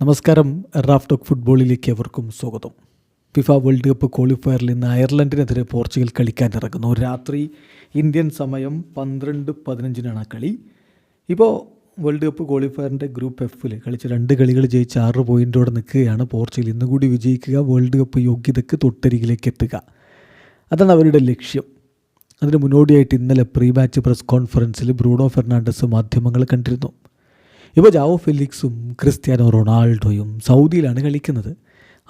നമസ്കാരം. Raf talk ഫുട്ബോളിലേക്ക് എവർക്കും സ്വാഗതം. ഫിഫ വേൾഡ് കപ്പ് ക്വാളിഫയറിൽ ഇന്ന് അയർലൻഡിനെതിരെ പോർച്ചുഗൽ കളിക്കാൻ ഇറങ്ങുന്നു. രാത്രി ഇന്ത്യൻ സമയം പന്ത്രണ്ട് പതിനഞ്ചിനാണ് കളി. ഇപ്പോൾ വേൾഡ് കപ്പ് ക്വാളിഫയറിന്റെ ഗ്രൂപ്പ് എഫിൽ കളിച്ച രണ്ട് കളികൾ ജയിച്ച് ആറ് പോയിന്റോടെ നിൽക്കുകയാണ് പോർച്ചുഗൽ. ഇന്ന് കൂടി വിജയിക്കുക വേൾഡ് കപ്പ് യോഗ്യതയ്ക്ക് തൊട്ടരികിലേക്ക് എത്തുക. അതാണ് അവരുടെ ലക്ഷ്യം. അതിന് മുന്നോടിയായിട്ട് ഇന്നലെ പ്രീ മാച്ച് പ്രസ് കോൺഫറൻസിൽ ബ്രൂണോ ഫെർണാണ്ടസ് മാധ്യമങ്ങൾ കണ്ടിരുന്നു. ഇപ്പോൾ ജാവോ ഫെലിക്സും ക്രിസ്ത്യാനോ റൊണാൾഡോയും സൗദിയിലാണ് കളിക്കുന്നത്.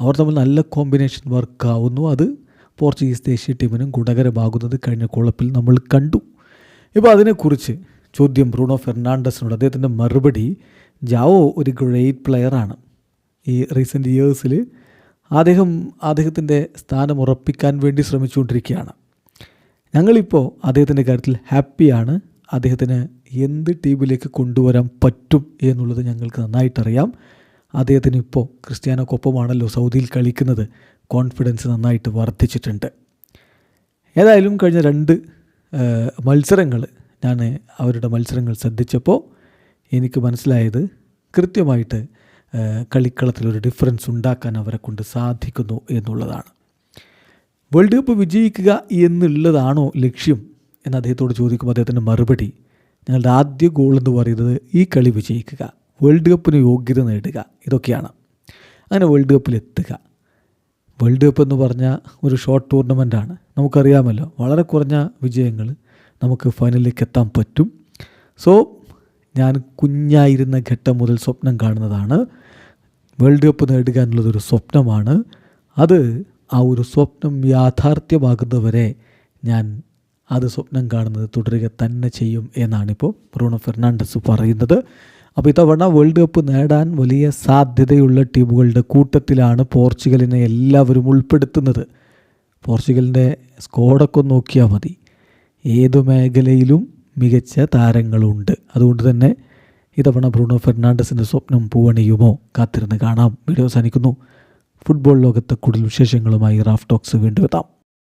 അവർ തമ്മിൽ നല്ല കോമ്പിനേഷൻ വർക്കാവുന്നു അത് പോർച്ചുഗീസ് ദേശീയ ടീമിനും ഗുണകരമാകുന്നത് കഴിഞ്ഞ കുളപ്പിൽ നമ്മൾ കണ്ടു. ഇപ്പോൾ അതിനെക്കുറിച്ച് ചോദ്യം ബ്രൂണോ ഫെർണാണ്ടസിനോട്. അദ്ദേഹത്തിന്റെ മറുപടി ജാവോ ഒരു ഗ്രേറ്റ് പ്ലെയറാണ് ഈ റീസെന്റ് ഇയേഴ്സിൽ അദ്ദേഹം അദ്ദേഹത്തിന്റെ സ്ഥാനം ഉറപ്പിക്കാൻ വേണ്ടി ശ്രമിച്ചുകൊണ്ടിരിക്കുകയാണ്. ഞങ്ങളിപ്പോൾ അദ്ദേഹത്തിന്റെ കാര്യത്തിൽ ഹാപ്പിയാണ് അദ്ദേഹത്തിന് എന്ത് ടീമിലേക്ക് കൊണ്ടുവരാൻ പറ്റും എന്നുള്ളത് ഞങ്ങൾക്ക് നന്നായിട്ടറിയാം. അദ്ദേഹത്തിന് ഇപ്പോൾ ക്രിസ്ത്യാനോക്കൊപ്പമാണല്ലോ സൗദിയിൽ കളിക്കുന്നത്. കോൺഫിഡൻസ് നന്നായിട്ട് വർദ്ധിച്ചിട്ടുണ്ട്. ഏതായാലും കഴിഞ്ഞ രണ്ട് മത്സരങ്ങൾ ഞാൻ അവരുടെ മത്സരങ്ങൾ ശ്രദ്ധിച്ചപ്പോൾ എനിക്ക് മനസ്സിലായത് കൃത്യമായിട്ട് കളിക്കളത്തിലൊരു ഡിഫറൻസ് ഉണ്ടാക്കാൻ അവരെ കൊണ്ട് സാധിക്കുന്നു എന്നുള്ളതാണ്. വേൾഡ് കപ്പ് വിജയിക്കുക എന്നുള്ളതാണോ ലക്ഷ്യം? എന്ന് അദ്ദേഹത്തോട് ചോദിക്കുമ്പോൾ അദ്ദേഹത്തിന്റെ മറുപടി ഞങ്ങളുടെ ആദ്യ ഗോൾ എന്ന് പറയുന്നത് ഈ കളി വിജയിക്കുക വേൾഡ് കപ്പിന് യോഗ്യത നേടുക ഇതൊക്കെയാണ്. അങ്ങനെ വേൾഡ് കപ്പിൽ എത്തുക. വേൾഡ് കപ്പ് എന്ന് പറഞ്ഞാൽ ഒരു ഷോർട്ട് ടൂർണമെന്റാണ് നമുക്കറിയാമല്ലോ വളരെ കുറഞ്ഞ വിജയങ്ങൾ നമുക്ക് ഫൈനലിലേക്ക് എത്താൻ പറ്റും. സോ ഞാൻ കുഞ്ഞായിരുന്ന ഘട്ടം മുതൽ സ്വപ്നം കാണുന്നതാണ്. വേൾഡ് കപ്പ് നേടുക എന്നുള്ളതൊരു സ്വപ്നമാണ്. അത് ആ ഒരു സ്വപ്നം യാഥാർത്ഥ്യമാകുന്നവരെ ഞാൻ അത് സ്വപ്നം കാണുന്നത് തുടരുക തന്നെ ചെയ്യും എന്നാണിപ്പോൾ ബ്രൂണോ ഫെർണാണ്ടസ് പറയുന്നത്. അപ്പോൾ ഇത്തവണ വേൾഡ് കപ്പ് നേടാൻ വലിയ സാധ്യതയുള്ള ടീമുകളുടെ കൂട്ടത്തിലാണ് പോർച്ചുഗലിനെ എല്ലാവരും ഉൾപ്പെടുത്തുന്നത്. പോർച്ചുഗലിന്റെ സ്കോഡൊക്കെ നോക്കിയാൽ മതി. ഏതു മേഖലയിലും മികച്ച താരങ്ങളുണ്ട്. അതുകൊണ്ട് തന്നെ ഇത്തവണ ബ്രൂണോ ഫെർണാണ്ടസിന്റെ സ്വപ്നം പൂവണിയുമോ കാത്തിരുന്ന് കാണാം. വീഡിയോ അവസാനിക്കുന്നു. ഫുട്ബോൾ ലോകത്തെ കൂടുതൽ വിശേഷങ്ങളുമായി റാഫ് ടോക്സ് വീണ്ടും എത്താം.